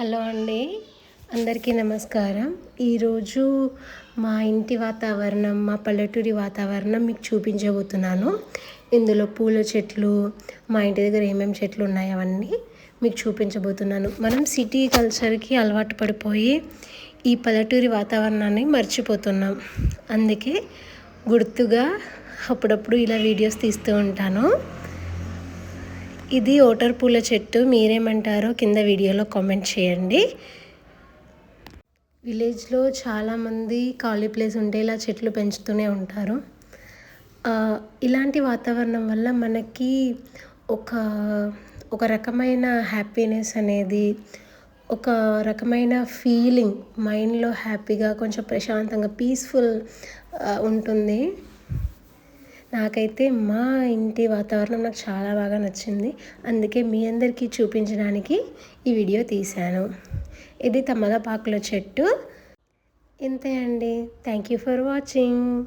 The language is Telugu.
హలో అండి. అందరికీ నమస్కారం. ఈరోజు మా ఇంటి వాతావరణం మా పల్లెటూరి వాతావరణం మీకు చూపించబోతున్నాను. ఇందులో పూల చెట్లు మా ఇంటి దగ్గర ఏమేమి చెట్లు ఉన్నాయి అవన్నీ మీకు చూపించబోతున్నాను. మనం సిటీ కల్చర్కి అలవాటు పడిపోయి ఈ పల్లెటూరి వాతావరణాన్ని మర్చిపోతున్నాం. అందుకే గుర్తుగా అప్పుడప్పుడు ఇలా వీడియోస్ తీస్తూ ఉంటాను. ఇది ఓటర్ పూల చెట్టు మీరేమంటారో కింద వీడియోలో కామెంట్ చేయండి. విలేజ్లో చాలామంది ఖాళీ ప్లేస్ ఉంటే ఇలా చెట్లు పెంచుతూనే ఉంటారు. ఇలాంటి వాతావరణం వల్ల మనకి ఒక ఒక రకమైన హ్యాపీనెస్ అనేది ఒక రకమైన ఫీలింగ్ మైండ్లో హ్యాపీగా కొంచెం ప్రశాంతంగా పీస్ఫుల్ ఉంటుంది. నాకైతే మా ఇంటి వాతావరణం నాకు చాలా బాగా నచ్చింది. అందుకే మీ అందరికీ చూపించడానికి ఈ వీడియో తీశాను. ఇది తమలపాకుల చెట్టు. ఇంతే అండి. Thank you for watching